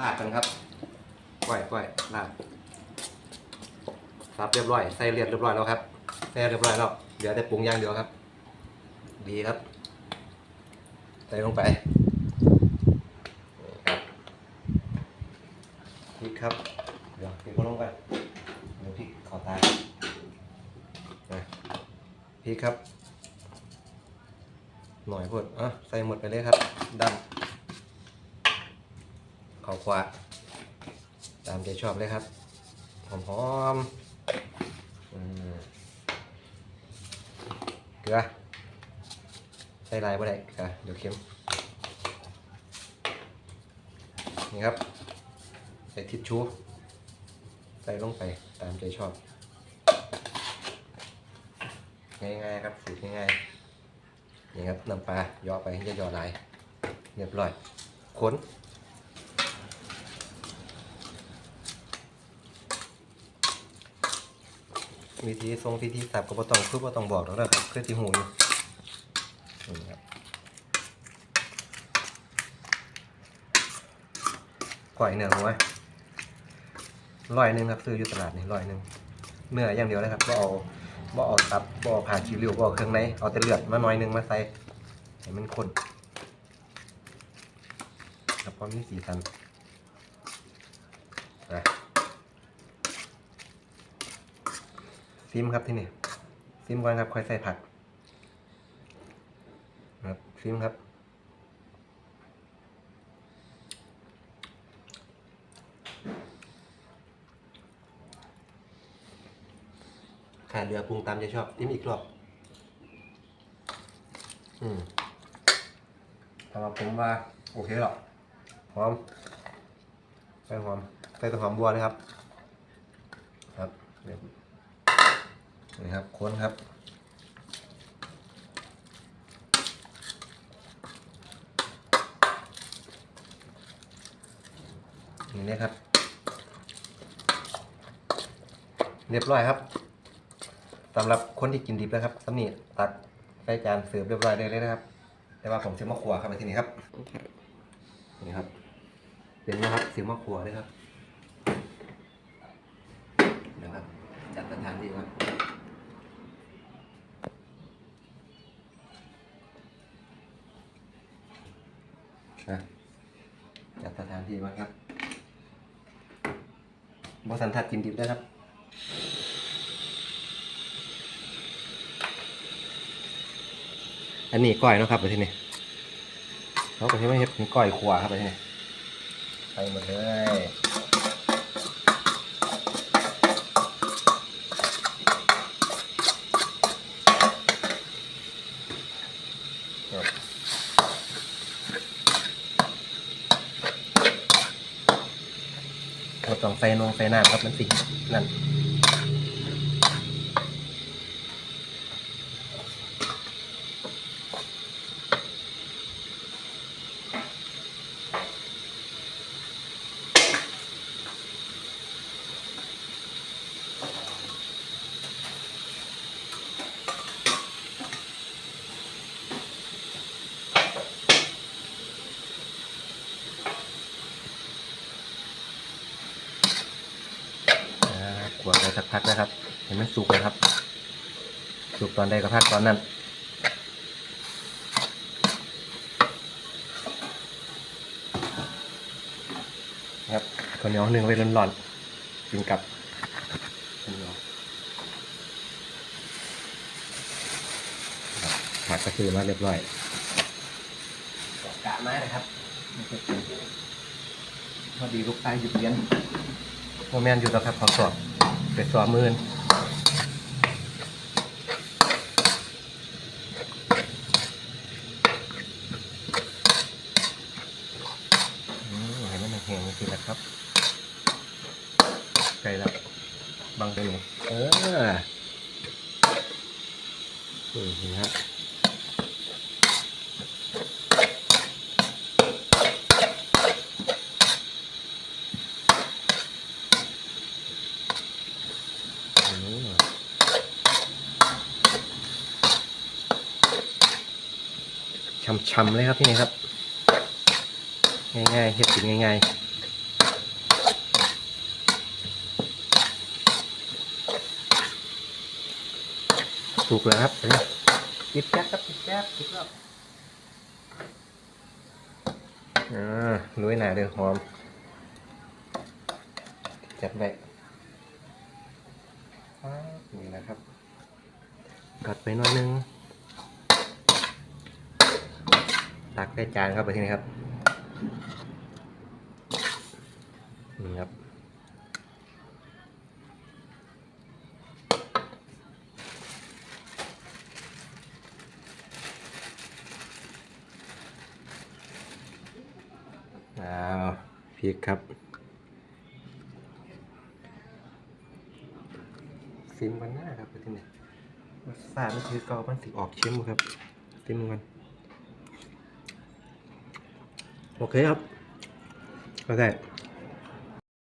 ลาดกันครับก้อยก้อยลาดซับเรียบร้อยใส่เรียบเรียบร้อยแล้วครับใส่เรียบร้อยแล้วเดี๋ยวได้ปรุงอย่างเดียวครับ ดีครับใส่ลงไปพริกครับ เดี๋ยวพริกก็ลงไปเดี๋ยวพริกขอตาพริกครับ หน่อยพดอะใส่หมดไปเลยครับดั ขาวขวา ตามใจชอบเลยครับ หอมๆอืมเกลือใส่ลายบ่ได้เกลือเดี๋ยวเค็ม นี่ครับ ใส่ทิชชู่ใส่ลงไปตามใจชอบ ง่ายๆครับสูตรง่ายๆนี่ครับน้ำปลาย่อไปอย่าย่อลายเรียบร้อยค้น วิธีทรงพิธีสับก็บ่ต้องคือบ่ต้องบอกหรอกนะครับคือที่หูอยู่นี่ครับก่อยเนื้อหัวร้อยหนึ่งครับซื้ออยู่ตลาดนี่ร้อยหนึ่งเนื้ออย่างเดียวเลยครับบ่เอาบ่เอาตับบ่เอาผ่าคิวริ้วบ่เอาเครื่องในเอาแต่เลือดมาหน่อยหนึงมาใส่ให้มันข้นแล้วพอมีสีสันอะ ซิมครับที่นี่ซิมก่อนครับค่อยใส่ผักครับซิมครับขาดเรือปรุงตามใจชอบจิ้มอีกรอบอืมสำหรับผมว่าโอเคหรอกหอมใส่หอมใส่ตัวหอมบัวนะครับ ครับเดี๋ยว นี่ครับค้นครับ นี่นะครับ เรียบร้อยครับสำหรับคนที่กินดิบนะครับสำนีตักใส่จานเสิร์ฟเรียบร้อยได้เลยนะครับ แต่ว่าผมเสียมะขวครับไปที่นี่ครับนี่ครับเป็นนะครับเสียมะขวเลยครับเดี๋ยวครับจัดสถานที่ก่อน นะจัดสถานที่ก่อนครับบสันทัดกินดิบได้ครับอันนี้ก้อยเนาะครับไปที่นี่เขาก็ใช้ไม่เห็ดเป็นก้อยขวาครับไปที่นี่ไปหมดเลยเรา ต้องใส่นงใส่น้ำครับมันสินั่น อ่าข วดไปสักพักนะครับ เห็นมันสุกนะครับ สุกตอนใดก็พักตอนนั้นครับข้าวเหนียวหนึ่งไว้ร้อนๆกินกับข้าวเหนียวครับผักก็คือมาเรียบร้อยกะไม้นะครับพอดีลูกชายหยุดเรียนโมแมนอยู่แล้วครับขอสอบ ไปสอบมือนอืมเห็นมันแห้งจริงๆนะครับ ไกลแล้วบางตัวหนูเอออืมนี่ฮะ ช่ำๆเลยครับที่นี่ครับ ง่ายๆเห็ดสินง่ายๆถูกแล้วครับติดแจ๊กครับติดแจ๊กจิดแล้วอ่าลุยหนาเดือหอม จับไปนี่นะครับกัดไปหน่อยนึง ตักได้จานครับไปที่นี่ครับนี่ครับอ้าวพริกครับซิมกันหน้าครับไปที่นี่รสชาติมันคือเกามันสิออกเค็มครับซิมกันโอเคครับ โอเค